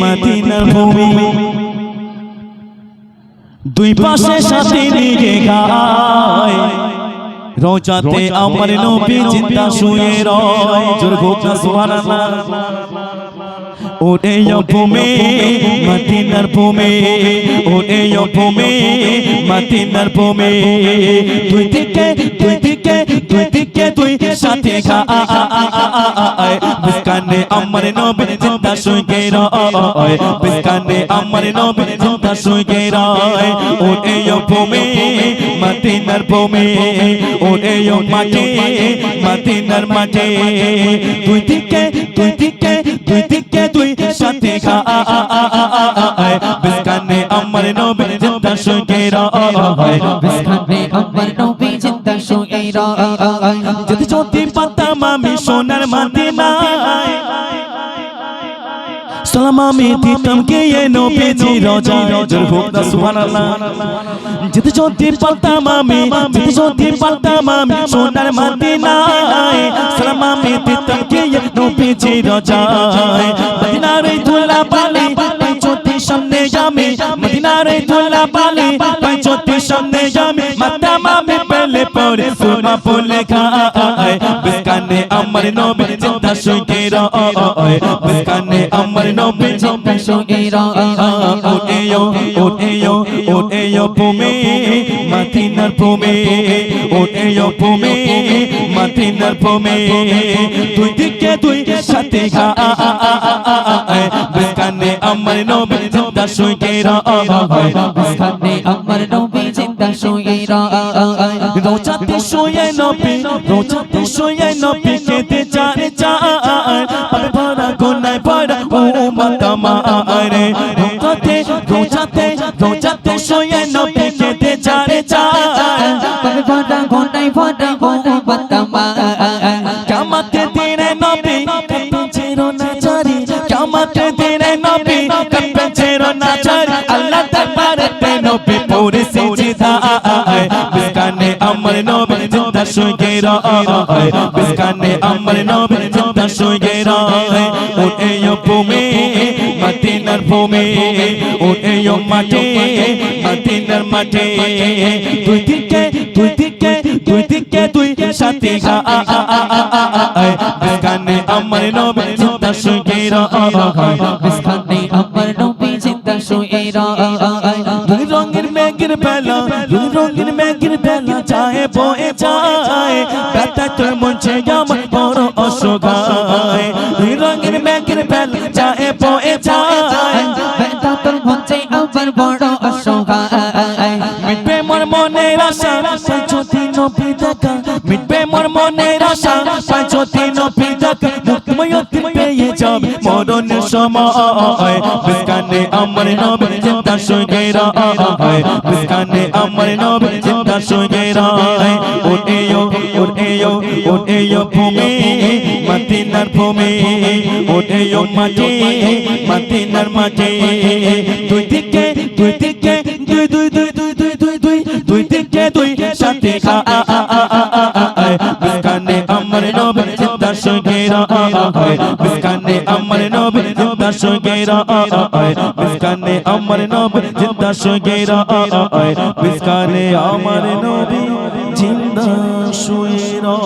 মদিনার ভূমি। দুই পাশে সাথে নিয়ে গায়। রোজাতে আমার নবী চিন্তা শুয়ে রয়। জোর ঘোষণা সুবহানাল্লাহ। ওরে ভূমে মদিনার ভূমে। ওরে ভূমে। মদিনার ভূমে। দুই দিকে দুই তুই দিকে তুই সাথে খা মুস্কানে আমার নবীর চিন্তা শুয়ে রয় মুস্কানে আমার নবীর চিন্তা শুয়ে রয় ও এই ভূমি মদিনার ভূমি ও এই মাটি মদিনার মাটি তুই দিকে তুই দিকে তুই দিকে তুই সাথে খা মুস্কানে আমার নবীর চিন্তা শুয়ে রয় আমার নবীর জিন্দা যদি যদি পাতাম আমি সোনার মদিনায়, সালাম আমি দিতাম কে এ নবীজি রোজা জোর হোক না সুবহানাল্লাহ। যদি যদি পারতাম আমি যদি যদি পারতাম আমি সোনার মদিনায়, সালাম আমি দিতাম কে এ নবীজি রোজা মদিনার এই ধুলা বালি যদি সামনে আমি মদিনার এই ধুলা বালি যদি সামনে আমি মাতাম আমি পেলে পরে সুমা ফুলে খায় বিস্কানে আমার নবীর চিন্তা শুয়ে রয়। বিস্কানে আমার নবীর চিন্তা শুয়ে রয়। ওটেও ওটেও ভূমে মাথিনার ভূমে। ওটেও ভূমে মাথিনার ভূমে। দুই দিকে দুই সাথে খায় বিস্কানে আমার নবীর চিন্তা শুয়ে রয়। বিস্কানে আমার নবী জিন্দা শুয়ে রয়। রোজাতে শুয়ে নবী, রোজাতে শুয়ে নবী কেঁদে চারে চার পাবে ভরা গোনায় ভরা ও মাতা মারে রোজাতে রোজাতে রোজাতে শুয়ে নবী কেঁদে চারে চার পাবে ভরা ঘন্টায় ভরা গো বাতামা কামাতে দিনে নবী কাপে ছেড়ো না চারি কামাতে দিনে নবী কাপে ছেড়ো না চারি আল্লাহ দরবারে নবী পৌরে সিজদা বিস্কানে আমার নবী জিন্দা শুয়ে রয় ওঠে ভূমে মদিনার ভূমে ওঠে মাঠে মদিনার মাঠে দুই দিকে দুই দিকে দুই দিকে দুই সাথে বিস্কানে আমার নবী জিন্দা শুয়ে রয় বিস্কানে আমার নবী জিন্দা শুয়ে রয় মেঘের বেলা দুই রঙের মেঘের বেলা চায় বয়ে যায় ব্যথা তোর মঞ্চে আমার বড় অসগায়। দুই রঙের মেঘের বেলা চায় বয়ে যায় বেদা তোর হচ্ছে আমার বড় অসহায় মিটবে মোর মনের আশা যদি নবী দেখা। মিটবে মোর মনের আশা নবী দেখা। মুক্তময়তি যাবে মরণের সময়। বিস্কানে আমার নবী, চিন্তা শুয়ে রয়। আমার নবী, চিন্তা রয়। ওটেও ওটেও ওটেও ভূমি, মদিনার ভূমি। ওটেও মাঠে মদিনার মাঠে দুই দিকে দুই দিকে, দুই দুই দুই দুই দুই দুই দুই দুই দিকে, দুই সাথে। খায় বিস্কানে আমার নবী চিন্তা শুয়ে রয় বিস্কানে আমার সঙ্গেরা মুস্কানে আমার নবী জিন্দা সঙ্গেরা মুস্কানে আমার নবী জিন্দা সঙ্গেরা মুস্কানে আমার নবী জিন্দা সুয়েরা